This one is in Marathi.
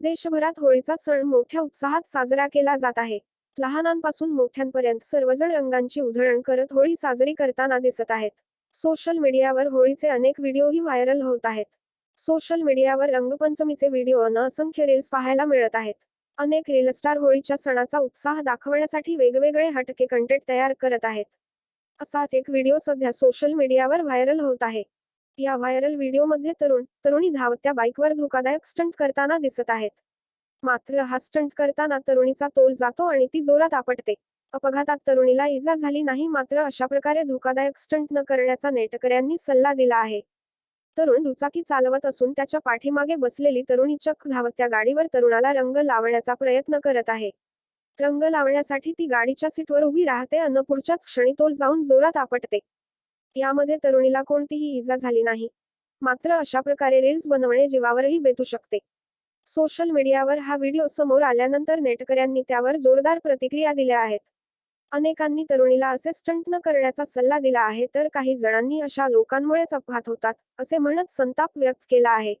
देशभरात होळीचा सण मोठ्या उत्साहात साजरा केला जात आहे. लहानांपासून मोठ्यांपर्यंत सर्वजण रंगांची उधळण करत होळी साजरी करताना दिसत आहेत. सोशल मीडियावर होळीचे अनेक व्हिडिओही व्हायरल होत आहेत. सोशल मीडियावर रंगपंचमीचे व्हिडिओ अन असंख्य रील्स पाहायला मिळत आहेत. अनेक रील स्टार होळीच्या सणाचा उत्साह दाखवण्यासाठी वेगवेगळे हटके कंटेंट तयार करत आहेत. असाच एक व्हिडिओ सध्या सोशल मीडियावर व्हायरल होत आहे. या व्हायरल व्हिडिओमध्ये तरुण तरुणी धावत्या बाईकवर धोकादायक स्टंट करताना दिसत आहेत. मात्र हा स्टंट करताना तरुणीचा तोल जातो आणि ती जोरात आपटते. अपघातात तरुणीला इजा झाली नाही मात्र अशा प्रकारे धोकादायक स्टंट न करण्याचा नेटकऱ्यांनी सल्ला दिला आहे. तरुण दुचाकी चालवत असून त्याच्या पाठीमागे बसलेली तरुणी चक्क धावत्या गाडीवर तरुणाला रंग लावण्याचा प्रयत्न करत आहे. रंग लावण्यासाठी ती गाडीच्या सीटवर उभी राहते अन पुढच्याच क्षणी तोल जाऊन जोरात आपटते. यामध्ये तरुणीला कोणतीही इजा झाली नाही. मात्र अशा प्रकारे रील्स बनवणे जीवावरही बेतू शकते. सोशल मीडियावर हा व्हिडिओ समोर आल्यानंतर नेटकऱ्यांनी त्यावर जोरदार प्रतिक्रिया दिल्या आहेत. अनेकांनी तरुणीला असे स्टंट न करण्याचा सल्ला दिला आहे तर काही जणांनी अशा लोकांमुळेच अपघात होतात असे म्हणत संताप व्यक्त केला आहे.